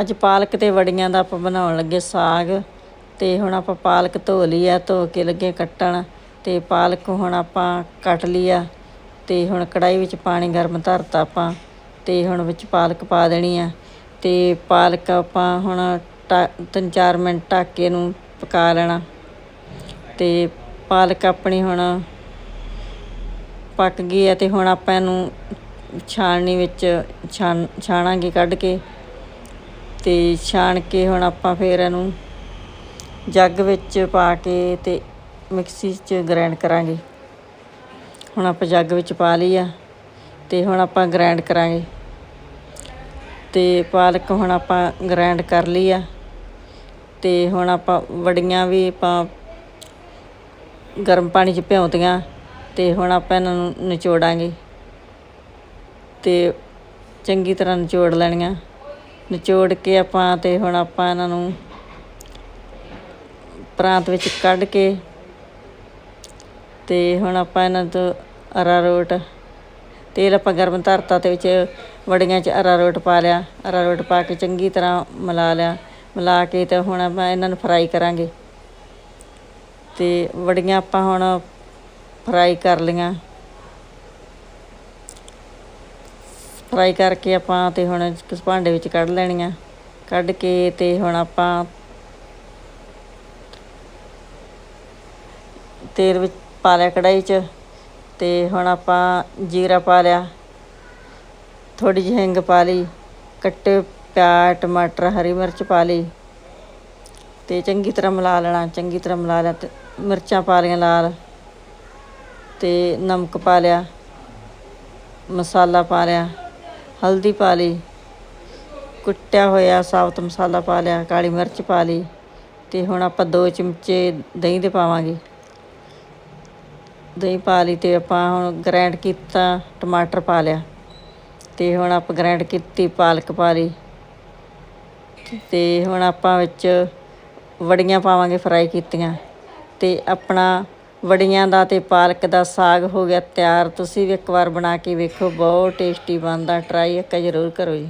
ਅੱਜ ਪਾਲਕ ਤੇ ਵੜੀਆਂ ਦਾ ਆਪਾਂ ਬਣਾਉਣ ਲੱਗੇ ਸਾਗ ਤੇ ਹੁਣ ਆਪਾਂ ਪਾਲਕ ਧੋ ਲਈ ਆ, ਧੋ ਕੇ ਲੱਗੇ ਕੱਟਣ ਤੇ ਪਾਲਕ ਹੁਣ ਆਪਾਂ ਕੱਟ ਲਈ ਆ ਤੇ ਹੁਣ ਕੜਾਈ ਵਿੱਚ ਪਾਣੀ ਗਰਮ ਧਰਤਾ ਆਪਾਂ ਤੇ ਹੁਣ ਵਿੱਚ ਪਾਲਕ ਪਾ ਦੇਣੀ ਆ ਤੇ ਪਾਲਕ ਆਪਾਂ ਹੁਣ ਢ- ਤਿੰਨ ਚਾਰ ਮਿੰਟ ਢੱਕ ਕੇ ਇਹਨੂੰ ਪਕਾ ਲੈਣਾ ਤੇ ਪਾਲਕ ਆਪਣੀ ਹੁਣ ਪੱਕ ਗਈ ਹੈ ਤੇ ਹੁਣ ਆਪਾਂ ਇਹਨੂੰ ਛਾਣਨੀ ਵਿੱਚ ਛਾਣ ਛਾਣਾਂਗੇ ਕੱਢ ਕੇ ਤੇ ਛਾਣ ਕੇ ਹੁਣ ਆਪਾਂ ਫੇਰ ਇਹਨੂੰ ਜੱਗ ਵਿੱਚ ਪਾ ਕੇ ਤੇ ਮਿਕਸੀ 'ਚ ਗ੍ਰਾਈਂਡ ਕਰਾਂਗੇ। ਹੁਣ ਆਪਾਂ ਜੱਗ ਵਿੱਚ ਪਾ ਲਈ ਆ ਤੇ ਹੁਣ ਆਪਾਂ ਗ੍ਰਾਈਂਡ ਕਰਾਂਗੇ। ਤੇ ਪਾਲਕ ਹੁਣ ਆਪਾਂ ਗ੍ਰਾਈਂਡ ਕਰ ਲਈ ਆ ਤੇ ਹੁਣ ਆਪਾਂ ਵੜੀਆਂ ਵੀ ਆਪਾਂ ਗਰਮ ਪਾਣੀ 'ਚ ਭਿਉਂਤੀਆਂ ਤੇ ਹੁਣ ਆਪਾਂ ਇਹਨਾਂ ਨੂੰ ਨਿਚੋੜਾਂਗੇ। ਤੇ ਚੰਗੀ ਤਰ੍ਹਾਂ ਨਿਚੋੜ ਲੈਣੀਆਂ। ਨਿਚੋੜ ਕੇ ਆਪਾਂ ਤੇ ਹੁਣ ਆਪਾਂ ਇਹਨਾਂ ਨੂੰ ਪ੍ਰਾਂਤ ਵਿੱਚ ਕੱਢ ਕੇ ਤੇ ਹੁਣ ਆਪਾਂ ਇਹਨਾਂ ਤੋਂ ਅਰਾਰੋਟ ਤੇਲ ਆਪਾਂ ਗਰਮ ਧਰਤਾ ਤੇ ਵਿੱਚ ਵੜੀਆਂ 'ਚ ਅਰਾਰੋਟ ਪਾ ਲਿਆ ਅਰਾਰੋਟ ਪਾ ਕੇ ਚੰਗੀ ਤਰ੍ਹਾਂ ਮਿਲਾ ਲਿਆ, ਮਿਲਾ ਕੇ ਤੇ ਹੁਣ ਆਪਾਂ ਇਹਨਾਂ ਨੂੰ ਫਰਾਈ ਕਰਾਂਗੇ। ਤੇ ਵੜੀਆਂ ਆਪਾਂ ਹੁਣ ਫਰਾਈ ਕਰ ਲਈਆਂ। ਫਰਾਈ ਕਰਕੇ ਆਪਾਂ ਤੇ ਹੁਣ ਕਿਸ ਭਾਂਡੇ ਵਿੱਚ ਕੱਢ ਲੈਣੀਆਂ। ਕੱਢ ਕੇ ਤੇ ਹੁਣ ਆਪਾਂ ਤੇਲ ਵਿੱਚ ਪਾ ਲਿਆ ਕੜਾਈ 'ਚ ਤੇ ਹੁਣ ਆਪਾਂ ਜੀਰਾ ਪਾ ਲਿਆ। ਥੋੜੀ ਜਿਹੀ ਹਿੰਗ ਪਾ ਲਈ, ਕੱਟੇ ਪਿਆਜ਼, ਟਮਾਟਰ, ਹਰੀ ਮਿਰਚ ਪਾ ਲਈ ਤੇ ਚੰਗੀ ਤਰ੍ਹਾਂ ਮਿਲਾ ਲੈਣਾ, ਚੰਗੀ ਤਰ੍ਹਾਂ ਮਿਲਾ ਲਿਆ ਤੇ ਮਿਰਚਾਂ ਪਾ ਲਈਆਂ ਲਾਲ ਤੇ ਨਮਕ ਪਾ ਲਿਆ, ਮਸਾਲਾ ਪਾ ਲਿਆ। ਹਲਦੀ ਪਾ ਲਈ, ਕੁੱਟਿਆ ਹੋਇਆ ਸਾਬਤ ਮਸਾਲਾ ਪਾ ਲਿਆ, ਕਾਲੀ ਮਿਰਚ ਪਾ ਲਈ ਅਤੇ ਹੁਣ ਆਪਾਂ ਦੋ ਚਮਚੇ ਦਹੀਂ ਦੇ ਪਾਵਾਂਗੇ। ਦਹੀਂ ਪਾ ਲਈ ਅਤੇ ਆਪਾਂ ਹੁਣ ਗ੍ਰਾਈਂਡ ਕੀਤਾ, ਟਮਾਟਰ ਪਾ ਲਿਆ ਅਤੇ ਹੁਣ ਆਪਾਂ ਗ੍ਰਾਈਂਡ ਕੀਤੀ, ਪਾਲਕ ਪਾ ਲਈ ਅਤੇ ਹੁਣ ਆਪਾਂ ਵਿੱਚ ਵੜੀਆਂ ਪਾਵਾਂਗੇ ਫਰਾਈ ਕੀਤੀਆਂ ਅਤੇ ਆਪਣਾ ਵੜੀਆਂ ਦਾ ਤੇ ਪਾਲਕ ਦਾ ਸਾਗ ਹੋ ਗਿਆ ਤਿਆਰ। ਤੁਸੀਂ ਵੀ ਇੱਕ ਵਾਰ ਬਣਾ ਕੇ ਵੇਖੋ, ਬਹੁਤ ਟੇਸਟੀ ਬਣਦਾ। ਟਰਾਈ ਇੱਕ ਜ਼ਰੂਰ ਕਰੋ ਜੀ।